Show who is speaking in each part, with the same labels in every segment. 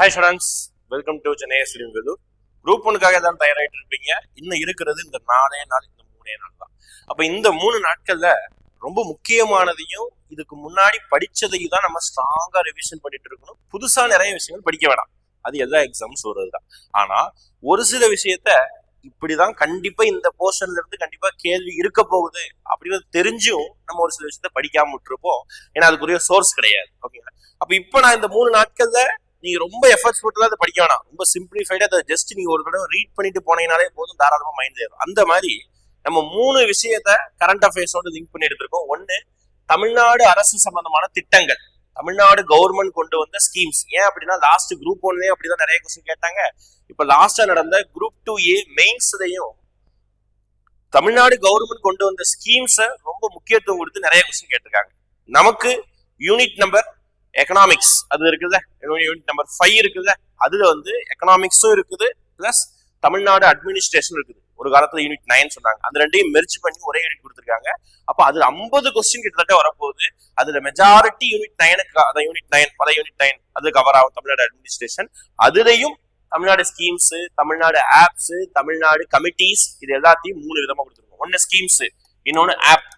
Speaker 1: Hi students welcome to Chennai ஸ்ரீம் Vellore group ஒனுக்காக தான் தயாராகிட்டு இருப்பீங்க. இன்னும் இருக்கிறது இந்த நாலே நாள் இந்த மூணே நாள் தான். அப்போ இந்த மூணு நாட்களில் ரொம்ப முக்கியமானதையும் இதுக்கு முன்னாடி படித்ததையும் தான் நம்ம ஸ்ட்ராங்காக ரிவிஷன் பண்ணிட்டு இருக்கணும். புதுசாக நிறைய விஷயங்கள் படிக்க வேணாம். அது எல்லா எக்ஸாம்ஸ் வருது தான். ஆனால் ஒரு சில விஷயத்த இப்படிதான் கண்டிப்பா இந்த போர்ஷன்ல இருந்து கண்டிப்பா கேள்வி இருக்க போகுது அப்படிங்கிறது தெரிஞ்சும் நம்ம ஒரு சில விஷயத்த படிக்காம விட்டுருப்போம். ஏன்னா அதுக்குரிய சோர்ஸ் கிடையாது. ஓகேங்களா அப்ப இப்ப நான் இந்த மூணு நாட்கள்ல நீங்க ரொம்ப எஃபர்ட்ஸ் போட்டு அதை படிக்க வேணாம். ரொம்ப சிம்பிளிஃபைடா அதை ஜஸ்ட் நீங்க ஒரு தடவை ரீட் பண்ணிட்டு போனீங்கனாலே போதும். தாராளமா மைண்ட் தேவை அந்த மாதிரி நம்ம மூணு விஷயத்த கரண்ட் அஃபேர்ஸோட லிங்க் பண்ணி எடுத்திருக்கோம். ஒன்னு தமிழ்நாடு அரசு சம்பந்தமான திட்டங்கள். தமிழ்நாடு கவர்மெண்ட் கொண்டு வந்த ஸ்கீம்ஸ் ஏன் அப்படின்னா லாஸ்ட் குரூப் ஒன்லயே அப்படிதான் நிறைய கொஸ்டின் கேட்டாங்க. இப்ப லாஸ்டா நடந்த குரூப் டூ ஏ மெயின்ஸ்லயும் தமிழ்நாடு கவர்மெண்ட் கொண்டு வந்த ஸ்கீம்ஸை ரொம்ப முக்கியத்துவம் கொடுத்து நிறைய கொஸ்டின் கேட்டிருக்காங்க. நமக்கு யூனிட் நம்பர் எக்கனாமிக்ஸ் அது இருக்குல்ல யூனிட் நம்பர் ஃபைவ் இருக்குல்ல அதுல வந்து எக்கனாமிக்ஸும் இருக்குது. பிளஸ் தமிழ்நாடு அட்மினிஸ்ட்ரேஷன் இருக்குது. ஒரு காலத்துல யூனிட் நைன் சொன்னாங்க. அந்த ரெண்டையும் மெர்ஜ் பண்ணி ஒரே யூனிட் கொடுத்துருக்காங்க. அப்ப அது ஐம்பது கொஸ்டின் கிட்டத்தட்ட வரப்போகுது. அதுல மெஜாரிட்டி யூனிட் நைனுக்கு அதான் யூனிட் நைன் பல யூனிட் நைன் அது கவர் ஆகும் தமிழ்நாடு அட்மினிஸ்ட்ரேஷன் அதுலயும் Tamil Nadu schemes Tamil Nadu apps Tamil Nadu committees இது எல்லாத்தையும் மூணு விதமா கொடுத்துருக்கோம். ஒன்னு ஸ்கீம்ஸ் இன்னொன்னு ஆப்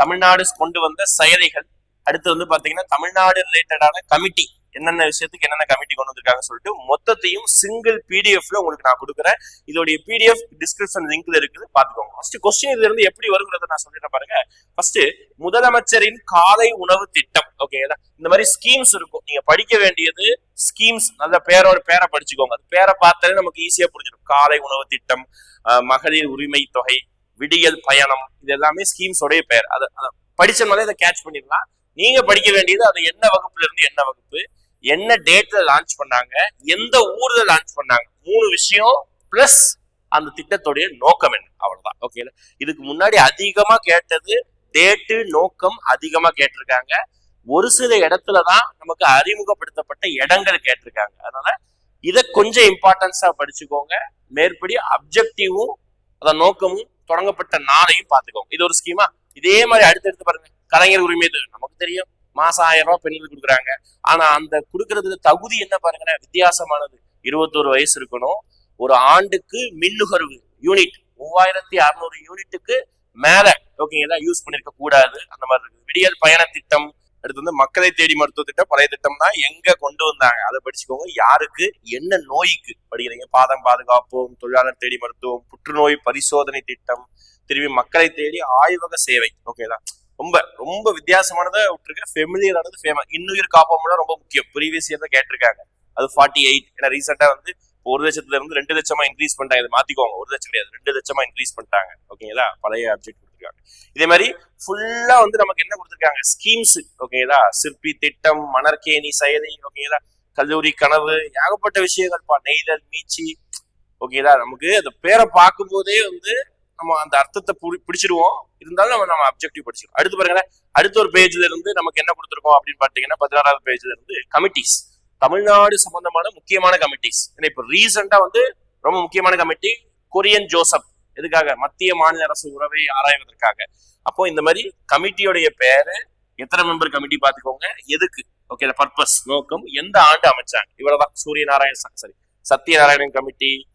Speaker 1: தமிழ்நாடு கொண்டு வந்த செயலிகள் அடுத்து வந்து பாத்தீங்கன்னா தமிழ்நாடு ரிலேட்டடான கமிட்டி என்னென்ன விஷயத்துக்கு என்னென்ன கமிட்டி கொண்டு வந்திருக்காங்க சொல்லிட்டு மொத்தத்தையும் சிங்கிள் பிடிஎஃப்ல உங்களுக்கு நான் கொடுக்குறேன். இதோடைய பிடிஎஃப் டிஸ்கிரிப்ஷன் லிங்க்ல இருக்குது. பாத்துக்கோங்க ஃபர்ஸ்ட் கொஸ்டின் இதுல இருந்து எப்படி வருங்கிறத நான் சொல்லிடுறேன் பாருங்க. ஃபர்ஸ்ட் முதலமைச்சரின் காலை உணவு திட்டம். ஓகேங்களா இந்த மாதிரி ஸ்கீம்ஸ் இருக்கும். நீங்க படிக்க வேண்டியது ஸ்கீம்ஸ் நல்ல பேரோட பேரை படிச்சுக்கோங்க. அது பேரை பார்த்தாலே நமக்கு ஈஸியா புரிஞ்சிடும். காலை உணவு திட்டம் மகளிர் உரிமை தொகை விடியல் பயணம் இது எல்லாமே ஸ்கீம்ஸோடைய பேர். அதை அதை படிச்சனாலே அதை கேட்ச் பண்ணிடலாம். நீங்க படிக்க வேண்டியது அது என்ன வகுப்புல இருந்து என்ன வகுப்பு என்ன டேட்ல லான்ச் பண்ணாங்க எந்த ஊர்ல லான்ச் பண்ணாங்க மூணு விஷயம் பிளஸ் அந்த திட்டத்துடைய நோக்கம் என்ன? அவ்வளவுதான். ஓகே இதுக்கு முன்னாடி அதிகமா கேட்டது டேட்டு நோக்கம் அதிகமா கேட்டிருக்காங்க. ஒரு சில இடத்துல தான் நமக்கு அறிமுகப்படுத்தப்பட்ட இடங்கள் கேட்டிருக்காங்க. அதனால இதை கொஞ்சம் இம்பார்ட்டன்ஸா படிச்சுக்கோங்க. மேற்படி அப்ஜெக்டிவும் அத நோக்கமும் தொடங்கப்பட்ட நாளையும் பார்த்துக்கோங்க. இது ஒரு ஸ்கீமா இதே மாதிரி அடுத்தடுத்து பாருங்க. கலைஞர் உரிமை இது தெரியும். மாசம் ஆயிரம் ரூபாய் பெண்களுக்கு கொடுக்குறாங்க. ஆனா அந்த கொடுக்கறதுல தகுதி என்ன பாருங்கன்னா வித்தியாசமானது. இருபத்தோரு வயசு இருக்கணும். ஒரு ஆண்டுக்கு மின் நுகர்வு யூனிட் மூவாயிரத்தி அறுநூறு யூனிட்டுக்கு மேல. ஓகேங்களா யூஸ் பண்ணிருக்க கூடாது. அந்த மாதிரி இருக்கு விடியல் பயண திட்டம். அடுத்து வந்து மக்களை தேடி மருத்துவ திட்டம் பழைய தான் எங்க கொண்டு வந்தாங்க? அதை படிச்சுக்கோங்க. யாருக்கு? என்ன நோய்க்கு? படிக்கிறீங்க. பாதம் பாதுகாப்போம் தொழிலாளர் தேடி மருத்துவம் புற்றுநோய் பரிசோதனை திட்டம் திரும்பி மக்களை தேடி ஆய்வக சேவை. ஓகேதா ரொம்ப ரொம்ப வித்தியாசமானதை விட்டுருக்க. ஃபெமிலியரானது ஃபேமஸ் இன்னுயிர் காப்போம்னா ரொம்ப முக்கியம். ப்ரீவியஸ் இயர் தான் கேட்டிருக்காங்க. அது ஃபார்ட்டி எயிட் ஏன்னா ரீசெண்டா வந்து ஒரு லட்சத்துல இருந்து ரெண்டு லட்சமா இன்க்ரீஸ் பண்ணிட்டாங்க. இதை மாத்திக்கோங்க. ஒரு லட்சம் கிடையாது. ரெண்டு லட்சமா இன்க்ரீஸ் பண்ணிட்டாங்க. ஓகேங்களா பழைய அப்ஜெக்ட் கொடுத்துருக்காங்க. இதே மாதிரி ஃபுல்லா வந்து நமக்கு என்ன கொடுத்துருக்காங்க? ஸ்கீம்ஸ் ஓகேங்களா சிற்பி திட்டம் மணற்கேணி செயலி. ஓகேங்களா கல்லூரி கனவு ஏகப்பட்ட விஷயங்கள். பா நெய்தல் மீச்சி. ஓகேங்களா நமக்கு அந்த பேரை பார்க்கும்போதே வந்து நம்ம அந்த அர்த்தத்தை புடி- பிடிச்சிருவோம் இருந்தாலும் நம்ம நம்ம அப்ஜெக்டிவ் படிச்சிருவோம். அடுத்து பாருங்க அடுத்த ஒரு பேஜ்ல இருந்து நமக்கு என்ன கொடுத்துருக்கோம் அப்படின்னு பாத்தீங்கன்னா பதினாறாவது பேஜ்ல இருந்து கமிட்டிஸ் தமிழ்நாடு சம்பந்தமான முக்கியமான கமிட்டிஸ் ஏன்னா இப்ப ரீசெண்டா வந்து ரொம்ப முக்கியமான கமிட்டி கொரியன் ஜோசப். எதுக்காக? மத்திய மாநில அரசு உறவை ஆராய்வதற்காக. அப்போ இந்த மாதிரி கமிட்டியோடைய பேரு எத்தனை மெம்பர் கமிட்டி பாத்துக்கோங்க? எதுக்கு? ஓகே பர்பஸ் நோக்கம் எந்த ஆண்டு அமைச்சாங்க? இவ்வளவுதான். Surya Narayanan sorry Sathyanarayanan committee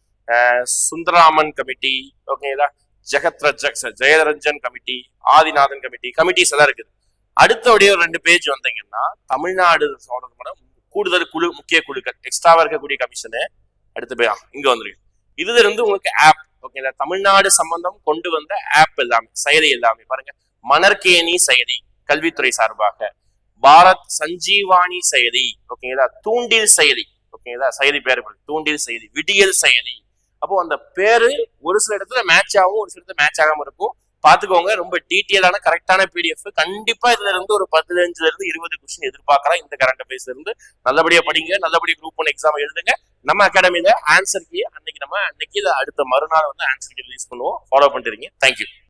Speaker 1: Sundaraman committee ஓகேங்களா Jagath Rajak Jayaranjan committee Adhinathan committee committees எல்லாம் இருக்குது. அடுத்தபடியே ஒரு ரெண்டு பேஜ் வந்தீங்கன்னா தமிழ்நாடு சம்பந்தமான கூடுதல் குழு முக்கிய குழுக்கள் எக்ஸ்ட்ராவா இருக்கக்கூடிய கமிஷனு அடுத்த போய் இங்க வந்துருக்கு. இதுல இருந்து உங்களுக்கு ஆப் ஓகேங்களா தமிழ்நாடு சம்பந்தம் கொண்டு வந்த ஆப் எல்லாமே செயலி எல்லாமே பாருங்க. மணற்கேணி செயலி கல்வித்துறை சார்பாக. பாரத் சஞ்சீவாணி செயலி ஓகேங்களா தூண்டில் செயலி ஓகேங்களா செயலி பேர் தூண்டில் செயலி விடியல் செயலி. அப்போ அந்த பேரு ஒரு சில இடத்துல மேட்ச் ஆகும் ஒரு சில இடத்துல மேட்ச் ஆகாம இருக்கும். பாத்துக்கோங்க ரொம்ப டீட்டெயிலான கரெக்டான பிடிஎஃப் கண்டிப்பா இதுல இருந்து ஒரு பதினஞ்சுல இருந்து இருபது கொஸ்டின் எதிர்பார்க்கலாம் இந்த கரண்ட் அஃபேர்ஸ்ல இருந்து. நல்லபடியா படிங்க நல்லபடியா குரூப் ஒன் எக்ஸாம் எழுதுங்க. நம்ம அகாடமியில ஆன்சர் கீ அன்னைக்கு நம்ம அன்னைக்கு அடுத்த மறுநாள் வந்து ஆன்சர் கீ ரிலீஸ் பண்ணுவோம். ஃபாலோ பண்ணிருங்க தேங்க்யூ